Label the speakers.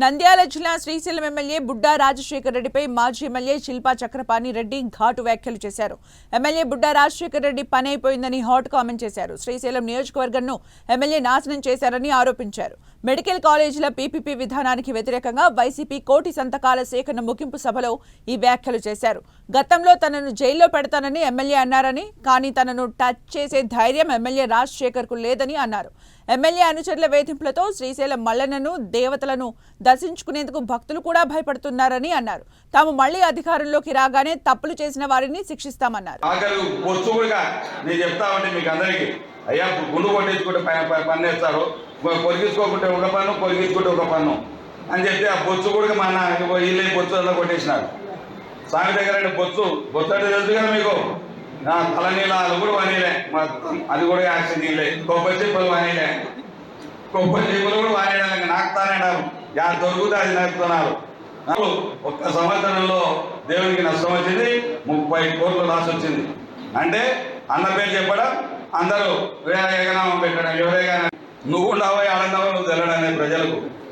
Speaker 1: నంద్యాల జిల్లా శ్రీశైలం ఎమ్మెల్యే బుడ్డా రాజశేఖర రెడ్డిపై మాజీ ఎమ్మెల్యే శిల్పా చక్రపాణి రెడ్డి ఘాటు వ్యాఖ్యలు చేశారు. ఎమ్మెల్యే బుడ్డా రాజశేఖర రెడ్డి పని అయిపోయిందని హాట్ కామెంట్ చేశారు. శ్రీశైలం నియోజకవర్గంను ఎమ్మెల్యే నాశనం చేశారని ఆరోపించారు. మెడికల్ కాలేజీల పీపీపీ విధానానికి వ్యతిరేకంగా వైసీపీ కోటి సంతకాల సేకరణ ముగింపు సభలో ఈ వ్యాఖ్యలు చేశారు. గతంలో తనను జైల్లో పెడతానని ఎమ్మెల్యే అన్నారని కానీ తనను టచ్ చేసే ధైర్యం ఎమ్మెల్యే రాజశేఖర్కు లేదని అన్నారు. ఎమ్మెల్యే అనుచరుల వేధింపులతో శ్రీశైలం మల్లనను దేవతలను దర్శించుకునేందుకు భక్తులు కూడా భయపడుతున్నారని అన్నారు. తాము మళ్ళీ అధికారంలోకి రాగానే తప్పులు చేసిన వారిని శిక్షిస్తామన్నారు.
Speaker 2: అయ్యా గుండు కొట్టించుకుంటే వేస్తారు ఒక పన్ను ఒక పన్ను అని చెప్పి ఆ బొచ్చు కూడా మన ఇల్లు బొచ్చు కొట్టేసినారు. స్వామి దగ్గర అంటే బొచ్చు బొచ్చు అంటే తెలుసు కదా మీకు? నా తల నీళ్ళు కూడా వానీలే. మొత్తం అది కూడా యాక్షన్ నీళ్ళే. కొబ్బరి చెప్పులు వానీలే. కొబ్బరి చెప్పులు కూడా వానేయడానికి నాకుతానేడారు యా దొరుకుతా అది నడుపుతున్నారు నాకు ఒక్క సంవత్సరంలో దేవునికి నష్టం వచ్చింది ముప్పై కోట్లు లాస్ వచ్చింది. అంటే అన్న పేరు చెప్పడం అందరూ వేరే ఏకనామం పెట్టడం ఎవరైనా నువ్వు ఉండవో ఆడన్నావో నువ్వు తెల్లడనే ప్రజలకు.